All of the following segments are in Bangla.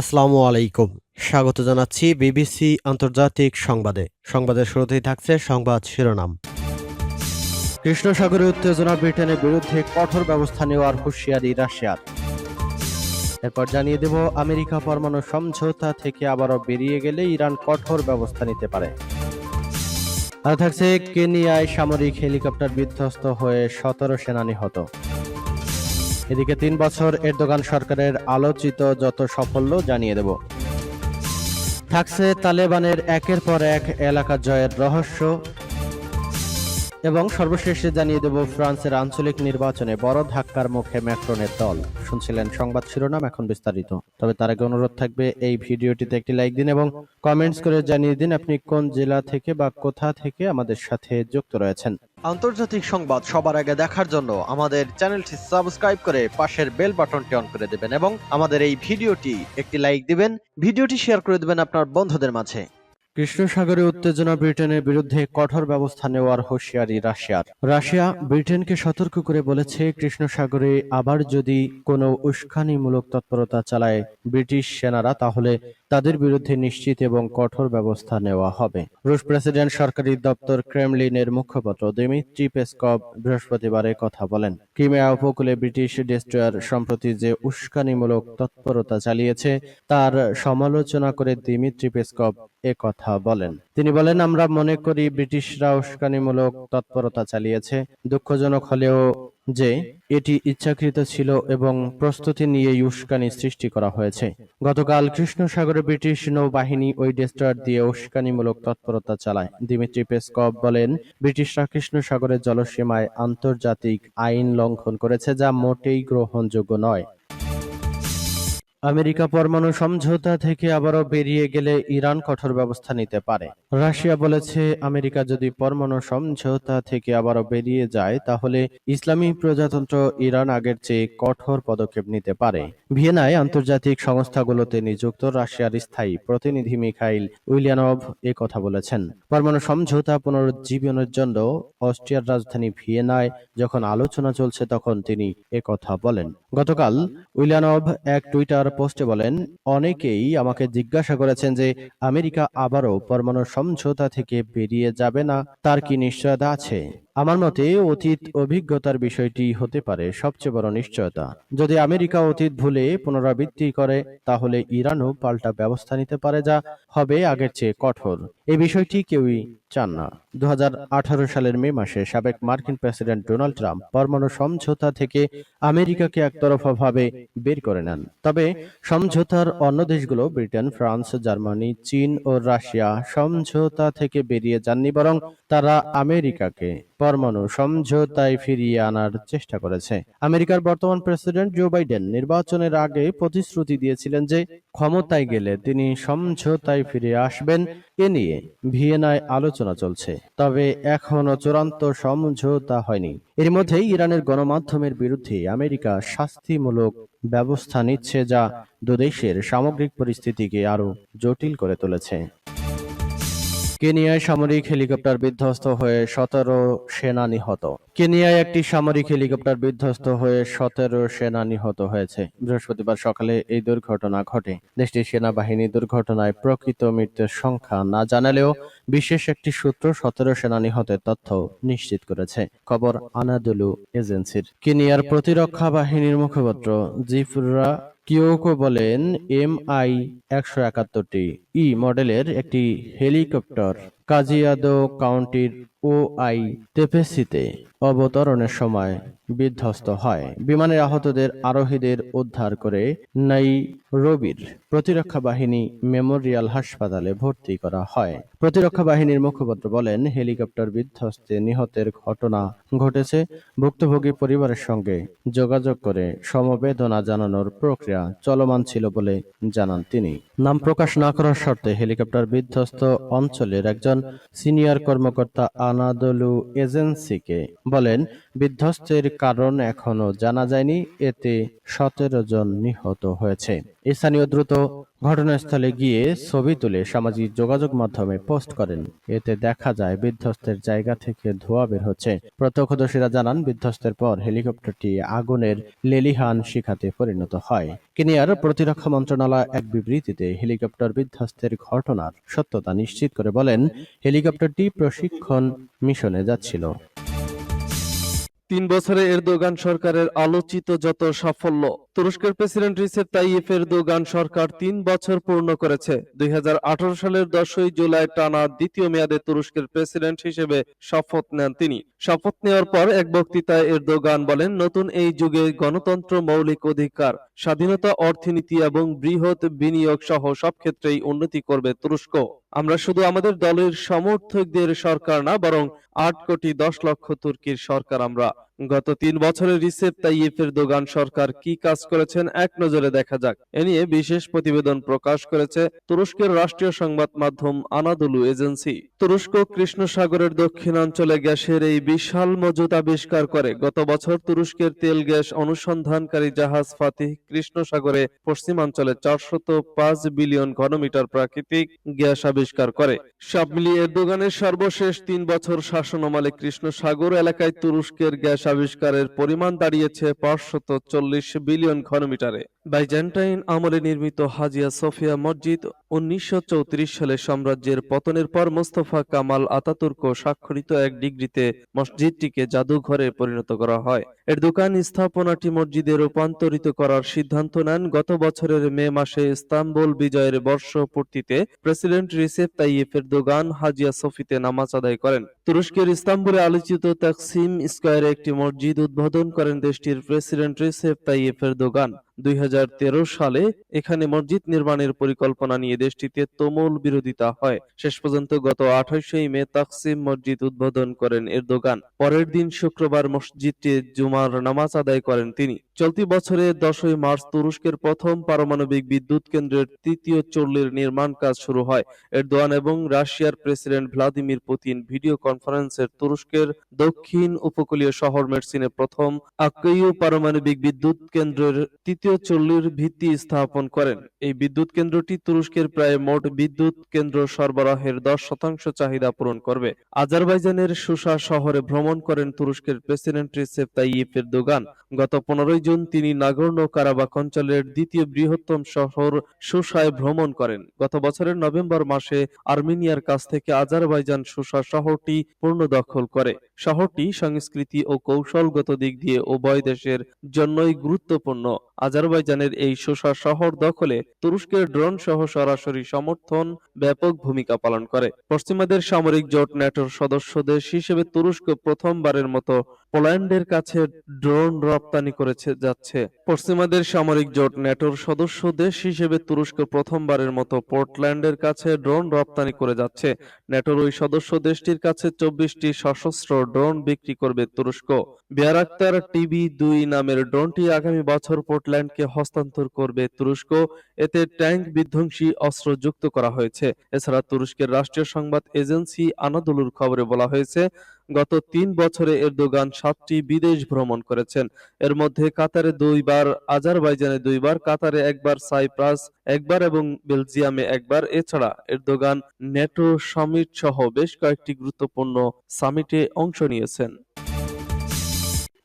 আসসালামু আলাইকুম। স্বাগত জানাচ্ছি বিবিসি আন্তর্জাতিক সংবাদে। সংবাদের শুরুতেই থাকছে সংবাদ শিরোনাম। কৃষ্ণ সাগরে উত্তেজনা ব্রিটেনের বিরুদ্ধে কঠোর ব্যবস্থা নেওয়ার হুঁশিয়ারি রাশিয়ার। এরপর জানিয়ে দেব, আমেরিকা পরমাণু সমঝোতা থেকে আবারও বেরিয়ে গেলে ইরান কঠোর ব্যবস্থা নিতে পারে। আর থাকছে, কেনিয়ায় সামরিক হেলিকপ্টার বিধ্বস্ত হয়ে সতেরো সেনা নিহত। এদিকে তিন বছর এরদোগান সরকারের আলোচিত যত সাফল্য জানিয়ে দেব। থাকছে তালেবানের একের পর এক এলাকা জয়ের রহস্য। এবং সর্বশেষে জানিয়ে দেব ফ্রান্সের আঞ্চলিক নির্বাচনে বড় ধাক্কার মুখে ম্যাক্রনের দল। শুনছিলেন সংবাদ শিরোনাম এখন বিস্তারিত। তবে তার আগে অনুরোধ থাকবে, এই ভিডিওটিতে একটি লাইক দিন এবং কমেন্টস করে জানিয়ে দিন আপনি কোন জেলা থেকে বা কোথা থেকে আমাদের সাথে যুক্ত রয়েছেন। আন্তর্জাতিক সংবাদ সবার আগে দেখার জন্য আমাদের চ্যানেলটি সাবস্ক্রাইব করে পাশের বেল বাটনটি অন করে দেবেন এবং আমাদের এই ভিডিওটি একটি লাইক দিবেন, ভিডিওটি শেয়ার করে দেবেন আপনার বন্ধুদের মাঝে। কৃষ্ণ সাগরে উত্তেজনা ব্রিটেনের বিরুদ্ধে কঠোর ব্যবস্থা নেওয়ার হুঁশিয়ারি রাশিয়ার। রাশিয়া ব্রিটেনকে সতর্ক করে বলেছে কৃষ্ণ সাগরে আবার যদি কোনো উস্কানিমূলক তৎপরতা চালায় ব্রিটিশ সেনারা, তাহলে তাদের বিরুদ্ধে নিশ্চিত এবং কঠোর ব্যবস্থা নেওয়া হবে। রুশ প্রেসিডেন্ট সরকারি দপ্তর ক্রেমলিনের মুখপাত্র দিমিত্রি পেসকভ বৃহস্পতিবারে কথা বলেন, ক্রিমিয়া উপকূলে ব্রিটিশ ডেস্ট্রয়ার সম্প্রতি যে উস্কানিমূলক তৎপরতা চালিয়েছে, তার সমালোচনা করে দিমিত্রি পেসকভ এ কথা বলেন। তিনি বলেন, আমরা মনে করি ব্রিটিশরা উস্কানিমূলক তৎপরতা চালিয়েছে। দুঃখজনক হলেও যে, এটি ইচ্ছাকৃত ছিল এবং প্রস্তুতি নিয়ে উস্কানি সৃষ্টি করা হয়েছে। গতকাল কৃষ্ণ সাগরে ব্রিটিশ নৌবাহিনী ওই ডেস্ট্রয়ার দিয়ে উস্কানিমূলক তৎপরতা চালায়। দিমিত্রি পেসকভ বলেন, ব্রিটিশরা কৃষ্ণ সাগরের জলসীমায় আন্তর্জাতিক আইন লঙ্ঘন করেছে, যা মোটেই গ্রহণযোগ্য নয়। আমেরিকা পরমাণু সমঝোতা থেকে আবারও বেরিয়ে গেলে ইরান কঠোর ব্যবস্থা নিতে পারে। রাশিয়া বলেছে, আমেরিকা যদি পরমাণু সমঝোতা থেকে আবারও বেরিয়ে যায়, তাহলে ইসলামী প্রজাতন্ত্র ইরান আগের চেয়ে কঠোর পদক্ষেপ নিতে পারে। ভিয়েনায় আন্তর্জাতিক সংস্থাগুলোতে নিযুক্ত রাশিয়ার স্থায়ী প্রতিনিধি মিখাইল উইলিয়ানভ এ কথা বলেছেন। পরমাণু সমঝোতা পুনরুজ্জীবনের জন্য অস্ট্রিয়ার রাজধানী ভিয়েনায় যখন আলোচনা চলছে, তখন তিনি কথা বলেন। গতকাল উইলিয়ানভ এক টুইটার পোস্টে বলেন, অনেকেই আমাকে জিজ্ঞাসা করেছেন যে আমেরিকা আবারও পরমাণু সমঝোতা থেকে বেরিয়ে যাবে না। তার কি নিশ্চয়তা আছে? আমার মতে অতীত অভিজ্ঞতার বিষয়টি হতে পারে সবচেয়ে বড় নিশ্চয়তা। যদি আমেরিকা অতীত ভুলে পুনরাবৃত্তি করে, তাহলে ইরানও পাল্টা ব্যবস্থা নিতে পারে যা হবে আগের চেয়ে কঠোর। এই বিষয়টি কেউই চান না। দু হাজার আঠারো সালের মে মাসে সাবেক মার্কিন প্রেসিডেন্ট ডোনাল্ড ট্রাম্প পরমাণু সমঝোতা থেকে আমেরিকাকে একতরফাভাবে বের করে নেন। তবে সমঝোতার অন্য দেশগুলো, ব্রিটেন, ফ্রান্স, জার্মানি, চীন ও রাশিয়া, সমঝোতা থেকে বেরিয়ে যাননি বরং তারা আমেরিকাকে পরমাণু সমঝোতায় ফিরিয়ে আনার চেষ্টা করেছে। আমেরিকার বর্তমান প্রেসিডেন্ট জো বাইডেন নির্বাচনের আগে প্রতিশ্রুতি দিয়েছিলেন যে ক্ষমতায় গেলে তিনি সমঝোতায় ফিরে আসবেন। এ নিয়ে ভিয়েনায় আলোচনা চলছে। তবে এখনও চূড়ান্ত সমঝোতা হয়নি। এর মধ্যেই ইরানের গণমাধ্যমের বিরুদ্ধে আমেরিকা শাস্তিমূলক ব্যবস্থা নিচ্ছে যা দুদেশের সামগ্রিক পরিস্থিতিকে আরও জটিল করে তুলেছে। কেনিয়ায় সামরিক হেলিকপ্টার বিধ্বস্ত হয়ে সতেরো সেনা নিহত। কেনিয়ায় একটি সামরিক হেলিকপ্টার বিধ্বস্ত হয়ে সতেরো সেনা নিহত হয়েছে। বৃহস্পতিবার সকালে এই দুর্ঘটনা ঘটে। দেশটির সেনাবাহিনী দুর্ঘটনায় প্রকৃত মৃত্যুর সংখ্যা না জানালেও বিশেষ একটি সূত্র সতেরো সেনা নিহতের তথ্য নিশ্চিত করেছে। খবর আনাদুলু এজেন্সির। কেনিয়ার প্রতিরক্ষা বাহিনীর মুখপাত্র জিফুরা কিয়োকো বলেন এম আই একশো একাত্তরটি। ই মডেলের একটি হেলিকপ্টার। কাজিয়াদো কাউন্টির ও আই তেপেসিতে অবতরণের সময় বিধ্বস্ত হয়। বিমানের আহতদের আরোহীদের উদ্ধার করে নাই রবির প্রতিরক্ষা বাহিনী মেমোরিয়াল হাসপাতালে ভর্তি করা হয়। প্রতিরক্ষা বাহিনীর মুখপাত্র বলেন, হেলিকপ্টার বিধ্বস্তে নিহতের ঘটনা ঘটেছে। ভুক্তভোগী পরিবারের সঙ্গে যোগাযোগ করে সমবেদনা জানানোর প্রক্রিয়া চলমান ছিল বলে জানান তিনি। নাম প্রকাশ না করার শর্তে হেলিকপ্টার বিধ্বস্ত অঞ্চলের একজন সিনিয়র কর্মকর্তা আনাদলু এজেন্সিকে বলেন, বিধ্বস্তের কারণ এখনও জানা যায়নি, এতে সতেরো জন নিহত হয়েছে। স্থানীয় দ্রুত ঘটনাস্থলে গিয়ে ছবি তুলে সামাজিক যোগাযোগ মাধ্যমে পোস্ট করেন। এতে দেখা যায়, বিধ্বস্তের জায়গা থেকে ধোঁয়া বের হচ্ছে। প্রত্যক্ষদর্শীরা জানান, বিধ্বস্তের পর হেলিকপ্টারটি আগুনের লেলিহান শিখাতে পরিণত হয়। কেনিয়ার প্রতিরক্ষা মন্ত্রণালয় এক বিবৃতিতে হেলিকপ্টার বিধ্বস্তের ঘটনার সত্যতা নিশ্চিত করে বলেন, হেলিকপ্টারটি প্রশিক্ষণ মিশনে যাচ্ছিল। তিন বছরে এরদোগান সরকারের আলোচিত যত সাফল্য তুরস্কের প্রেসিডেন্ট রিসেপ তাইয়েফ এরদোগান সরকার তিন বছর পূর্ণ করেছে। দুই সালের দশই জুলাই টানা দ্বিতীয় মেয়াদে তুরস্কের প্রেসিডেন্ট হিসেবে শপথ নেন তিনি। শপথ নেওয়ার পর এক বক্তৃতায় এরদোগান বলেন, নতুন এই যুগে গণতন্ত্র মৌলিক অধিকার, স্বাধীনতা, অর্থনীতি এবং বৃহৎ বিনিয়োগ সহ সব ক্ষেত্রেই উন্নতি করবে তুরস্ক। আমরা শুধু আমাদের দলের সমর্থকদের সরকার না, বরং আট কোটি দশ লক্ষ তুর্কির সরকার আমরা। গত তিন বছরে রিসেপ তাইয়েফের দোগান সরকার কি কাজ করেছেন এক নজরে দেখা যাক। এ নিয়ে বিশেষ প্রতিবেদন প্রকাশ করেছে তুরস্কের রাষ্ট্রীয় সংবাদ মাধ্যম আনাদুলু এজেন্সি। তুরস্ক কৃষ্ণ সাগরের দক্ষিণাঞ্চলে গ্যাসের এই বিশাল মজুত আবিষ্কার করে। গত বছর তুরস্কের তেল গ্যাস অনুসন্ধানকারী জাহাজ ফাতিহ কৃষ্ণ সাগরে পশ্চিমাঞ্চলে চারশত পাঁচ বিলিয়ন ঘনমিটার প্রাকৃতিক গ্যাস আবিষ্কার করে। সব মিলিয়ে এরদোগানের সর্বশেষ তিন বছর শাসন শাসনামলে কৃষ্ণ সাগর এলাকায় তুরস্কের গ্যাস আবিষ্কারের পরিমাণ দাঁড়িয়েছে পাঁচশত চল্লিশ বিলিয়ন ঘনমিটারে। বাইজেন্টাইন আমলে নির্মিত হাজিয়া সোফিয়া মসজিদ উনিশশো সালে সাম্রাজ্যের পতনের পর মোস্তফা কামাল আতাতুর্ক স্বাক্ষরিত এক ডিগ্রিতে মসজিদটিকে জাদুঘরে পরিণত করা হয়। এর দোকান স্থাপনাটি মসজিদে রূপান্তরিত করার সিদ্ধান্ত নেন। গত বছরের মে মাসে ইস্তাম্বুল বিজয়ের বর্ষপূর্তিতে প্রেসিডেন্ট রিসেপ তাইয়েফের দোকান হাজিয়া সফিতে নামাজ আদায় করেন। তুরস্কের ইস্তাম্বুলে আলোচিত তাকসিম স্কয়ারে একটি মসজিদ উদ্বোধন করেন দেশটির প্রেসিডেন্ট রিসেপ তাইয়েফের দোকান দুই হাজার তেরো সালে এখানে মসজিদ নির্মাণের পরিকল্পনা নিয়ে দেশটিতে তুমুল বিরোধিতা হয়। শেষ পর্যন্ত গত আঠাশই মে তাকসিম মসজিদ উদ্বোধন করেন এরদোগান। পরের দিন শুক্রবার মসজিদটি জুমার নামাজ আদায় করেন তিনি। চলতি বছরে দশই মার্চ তুরস্কের প্রথম পারমাণবিক বিদ্যুৎ কেন্দ্রের তৃতীয় চল্লির নির্মাণ কাজ শুরু হয়। এরদোয়ান এবং রাশিয়ার প্রেসিডেন্ট ভ্লাদিমির পুতিন ভিডিও কনফারেন্সের তুরস্কের দক্ষিণ উপকূলীয় শহর মেরসিনে প্রথম আক্কেইউ পারমাণবিক বিদ্যুৎ কেন্দ্রের তৃতীয় চল্লির ভিত্তি স্থাপন করেন। এই বিদ্যুৎ কেন্দ্রটি তুরস্কের প্রায় মোট বিদ্যুৎ কেন্দ্র সরবরাহের দশ শতাংশ চাহিদা পূরণ করবে। আজারবাইজানের সুসা শহরে ভ্রমণ করেন তুরস্কের প্রেসিডেন্ট রিসেপ তাইয়িপ এরদোগান। গত পনেরোই জুন তিনি নাগর্নো কারাবাক অঞ্চলের দ্বিতীয় বৃহত্তম শহর সুসায় ভ্রমণ করেন। গত বছরের নভেম্বর মাসে আর্মেনিয়ার কাছ থেকে আজারবাইজান সুসা শহরটি পূর্ণ দখল করে। শহরটি সংস্কৃতি ও কৌশলগত দিক দিয়ে উভয় দেশের জন্যই গুরুত্বপূর্ণ। আজারবাইজানের এই শোষা শহর দখলে তুরস্কের ড্রোন সহ সরাসরি সমর্থন ব্যাপক ভূমিকা পালন করে। পশ্চিমাদের সামরিক জোট ন্যাটোর সদস্য দেশ হিসেবে তুরস্ক প্রথমবারের মতো পোল্যান্ডের কাছে ড্রোন রপ্তানি করেছে, যাচ্ছে। পশ্চিমাদের সামরিক জোট ন্যাটোর সদস্য দেশ হিসেবে তুরস্ক প্রথমবারের মতো পোর্টল্যান্ডের কাছে ড্রোন রপ্তানি করে যাচ্ছে। ন্যাটোর ওই সদস্য দেশটির কাছে চব্বিশটি সশস্ত্র ড্রোন বিক্রি করবে তুরস্ক। বিয়ারাক্তার টিভি দুই নামের ড্রোনটি আগামী বছর পোর্টল্যান্ডকে হস্তান্তর করবে তুরস্ক। এতে ট্যাঙ্ক বিধ্বংসী অস্ত্র যুক্ত করা হয়েছে। এছাড়া তুরস্কের রাষ্ট্রীয় সংবাদ এজেন্সি আনাদুলুর খবরে বলা হয়েছে গত তিন বছরে এরদোগান সাতটি বিদেশ ভ্রমণ করেছেন। এর মধ্যে কাতারে দুইবার, আজারবাইজানে দুইবার, কাতারে একবার, সাইপ্রাস একবার এবং বেলজিয়ামে একবার। এছাড়া এরদোগান নেটো সামিট সহ বেশ কয়েকটি গুরুত্বপূর্ণ সামিটে অংশ নিয়েছেন।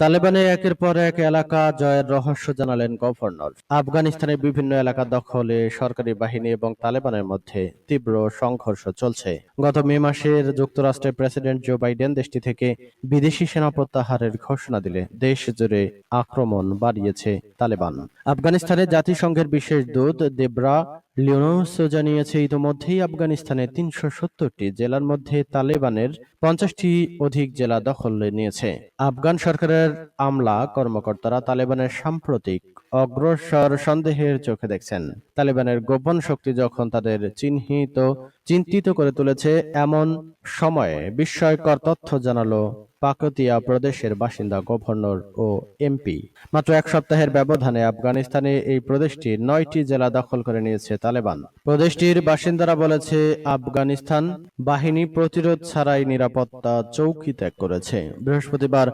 তালেবানে একের পর এক এলাকা জয়ের রহস্য জানালেন গভর্নর। আফগানিস্তানের বিভিন্ন এলাকা দখলে সরকারি বাহিনী এবং তালেবানের মধ্যে তীব্র সংঘর্ষ চলছে। গত মে মাসের যুক্তরাষ্ট্রের প্রেসিডেন্ট জো বাইডেন দেশটি থেকে বিদেশি সেনা প্রত্যাহারের ঘোষণা দিলে দেশ জুড়ে আক্রমণ বাড়িয়েছে তালেবান। আফগানিস্তানের জাতিসংঘের বিশেষ দূত দেবরা লিওনোস জানিয়েছে, ইতোমধ্যেই আফগানিস্তানের তিনশো সত্তরটি জেলার মধ্যে তালেবানের পঞ্চাশটি অধিক জেলা দখল নিয়েছে। আফগান সরকারের আমলা কর্মকর্তারা তালেবানের সাম্প্রতিক অগ্রসর সন্দেহের চোখে দেখছেন। তালেবানের গোপন শক্তি যখন তাদের চিহ্নিত, চিন্তিত করে তুলেছে, এমন সময়ে বিস্ময়কর তথ্য জানালো পাকতিয়া প্রদেশের বাসিন্দা গভর্নর ও এমপি। মাত্র এক সপ্তাহের ব্যবধানে আফগানিস্তানে এই প্রদেশটি নয়টি জেলা দখল করে নিয়েছে তালেবান। প্রদেশটির বাসিন্দারা বলেছে, আফগানিস্তান বাহিনী প্রতিরোধ ছাড়াই নিরাপত্তা চৌকি ত্যাগ করেছে। বৃহস্পতিবার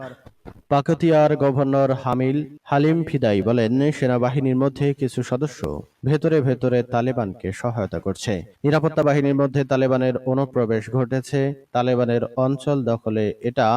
পাকতিয়ার গভর্নর হামিল হালিম ফিদাই বলেন, সেনাবাহিনীর মধ্যে কিছু সদস্য ভেতরে ভেতরে তালেবানকে সহায়তা করছে। নিরাপত্তা বাহিনীর মধ্যে তালেবানের অনুপ্রবেশ ঘটেছে। তালেবানের অঞ্চল দখলে এটা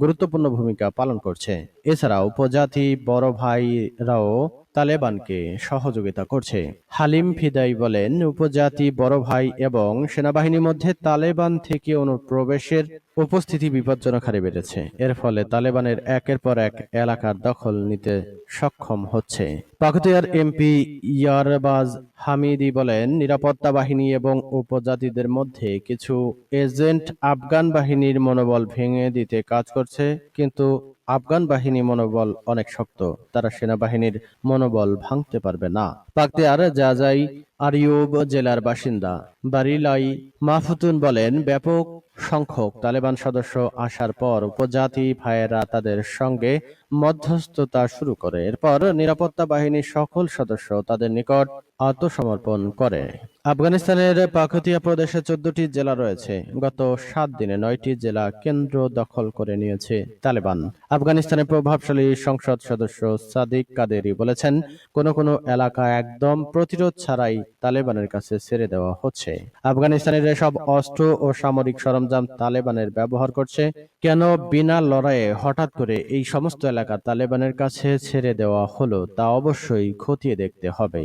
গুরুত্বপূর্ণ ভূমিকা পালন করছে। এছাড়াও উপজাতি বড় ভাইরাও তালেবানকে সহযোগিতা করছে। হালিম ফিদাই বলেন, উপজাতি, বড় ভাই এবং সেনাবাহিনীর মধ্যে তালেবান থেকে অনুপ্রবেশের উপস্থিতি বিপজ্জনক হারে বেড়েছে। এর ফলে তালেবানের একের পর এক এলাকার দখল নিতে সক্ষম হচ্ছে। পাকুতিয়ার এমপি ইয়ারবাজ হামিদি বলেন, নিরাপত্তা বাহিনী এবং উপজাতিদের মধ্যে কিছু এজেন্ট আফগান বাহিনীর মনোবল ভেঙে দিতে কাজ করছে, কিন্তু আফগান বাহিনী মনোবল অনেক শক্ত, তারা সেনাবাহিনীর মনোবল ভাঙতে পারবে না। পাকতিয়ার জাজাই আরিউব জেলার বাসিন্দা। বারিলাই মাহফুতুন বলেন, ব্যাপক সংখ্যক তালেবান সদস্য আসার পর উপজাতি ভাইয়েরা তাদের সঙ্গে মধ্যস্থতা শুরু করে। এরপর নিরাপত্তা বাহিনীর সকল সদস্য তাদের নিকট আত্মসমর্পণ করে। আফগানিস্তানের পাকুতিয়া প্রদেশে চোদ্দটি জেলা রয়েছে। গত সাত দিনে নয়টি জেলা কেন্দ্র দখল করে নিয়েছে তালেবান। আফগানিস্তানের প্রভাবশালী সংসদ সদস্য সাদিক কাদেরি বলেছেন, কোনো কোনো এলাকা একদম প্রতিরোধ ছাড়াই তালেবানের কাছে ছেড়ে দেওয়া হচ্ছে। আফগানিস্তানের সব অস্ত্র ও সামরিক সরঞ্জাম তালেবানের ব্যবহার করছে। কেন বিনা লড়াইয়ে হঠাৎ করে এই সমস্ত এলাকা তালেবানের কাছে ছেড়ে দেওয়া হলো তা অবশ্যই খতিয়ে দেখতে হবে।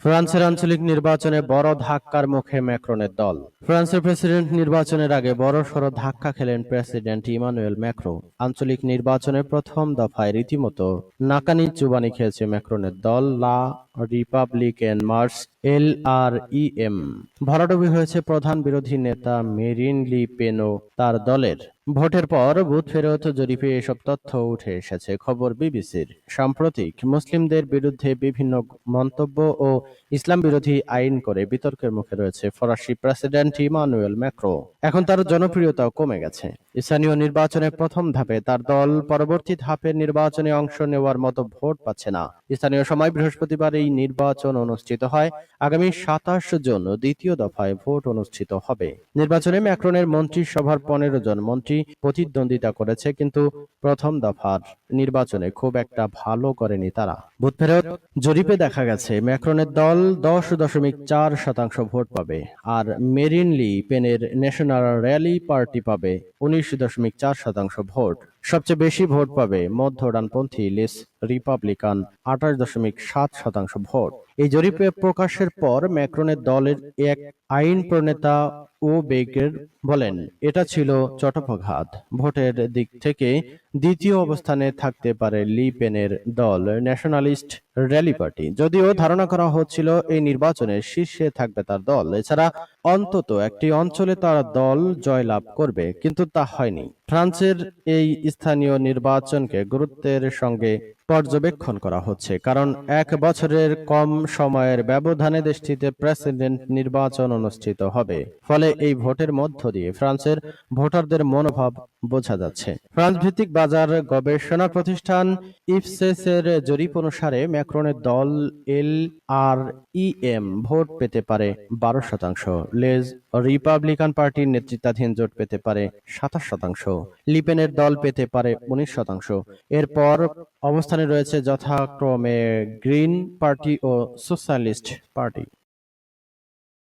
ফ্রান্সের আঞ্চলিক নির্বাচনে বড় ধাক্কার মুখে ম্যাক্রনের দল। ফ্রান্সের প্রেসিডেন্ট নির্বাচনের আগে বড় সড় ধাক্কা খেলেন প্রেসিডেন্ট ইমানুয়েল ম্যাক্রো আঞ্চলিক নির্বাচনের প্রথম দফায় রীতিমতো নাকানি চুবানি খেয়েছে ম্যাক্রনের দল La Republican March L R E M ভরাডুবি হয়েছে প্রধান বিরোধী নেতা মেরিন লি পেনো, তার দলের। ভোটের পর বুথ ফেরত জরিপে এসব তথ্য উঠে এসেছে খবর বিবিসির। সাম্প্রতিক মুসলিমদের বিরুদ্ধে বিভিন্ন মন্তব্য ও ইসলাম বিরোধী আইন করে বিতর্কের মুখে রয়েছে ফরাসি প্রেসিডেন্ট ইমানুয়েল ম্যাক্রো। এখন তার জনপ্রিয়তাও কমে গেছে। স্থানীয় নির্বাচনের প্রথম ধাপে তার দল পরবর্তী ধাপের নির্বাচনে অংশ নেওয়ার মতো ভোট পাচ্ছে না। স্থানীয় সময় বৃহস্পতিবার এই নির্বাচন অনুষ্ঠিত হয়। আগামী সাতাশ জুন দ্বিতীয় দফায় ভোট অনুষ্ঠিত হবে। নির্বাচনে ম্যাক্রনের মন্ত্রিসভার পনেরো জন মন্ত্রী প্রতিদ্বন্দ্বিতা করেছে, কিন্তু প্রথম দফার নির্বাচনে খুব একটা ভালো করেনি তারা। বুথ ফেরত জরিপে দেখা গেছে, ম্যাক্রনের দল দশ দশমিক চার শতাংশ ভোট পাবে আর মেরিনলি পেনের ন্যাশনাল র্যালি পার্টি পাবে উনিশ দশমিক চার শতাংশ ভোট। সবচেয়ে বেশি ভোট পাবে মধ্য ডানপন্থী লিস রিপাবলিকান আঠাশ দশমিক সাত শতাংশ ভোট। এই জরিপে প্রকাশের পর ম্যাক্রনের দলের এক আইন প্রণেতা ও বেগের বলেন, এটা ছিল চটপঘাত ভোটের দিক থেকে দ্বিতীয় অবস্থানে থাকতে পারে লি পেনের দল, ন্যাশনালিস্ট র্যালি পার্টি। যদিও ধারণা করা হচ্ছিল এই নির্বাচনে শীর্ষে থাকবে তার দল। এছাড়া অন্তত একটি অঞ্চলে তার দল জয়লাভ করবে, কিন্তু তা হয়নি। ফ্রান্সের এই স্থানীয় নির্বাচনকে গুরুত্বের সঙ্গে পর্যবেক্ষণ করা হচ্ছে, কারণ এক বছরের কম সময়ের ব্যবধানে দেশটিতে প্রেসিডেন্ট নির্বাচন অনুষ্ঠিত হবে। ফলে এই ভোটের মধ্য দিয়ে ফ্রান্সের ভোটারদের মনোভাব বোঝা যাচ্ছে। ফ্রান্স ভিত্তিক বাজার গবেষণা প্রতিষ্ঠান ইফসেসের জরিপ অনুসারে ম্যাক্রনের দল এল আর ই এম ভোট পেতে পারে বারো শতাংশ। লেজ রিপাবলিকান পার্টির নেতৃত্বাধীন জোট পেতে পারে সাতাশ শতাংশ লিপেনের দল পেতে পারে উনিশ শতাংশ। এরপর অবস্থানে রয়েছে যথাক্রমে গ্রিন পার্টি ও সোশ্যালিস্ট পার্টি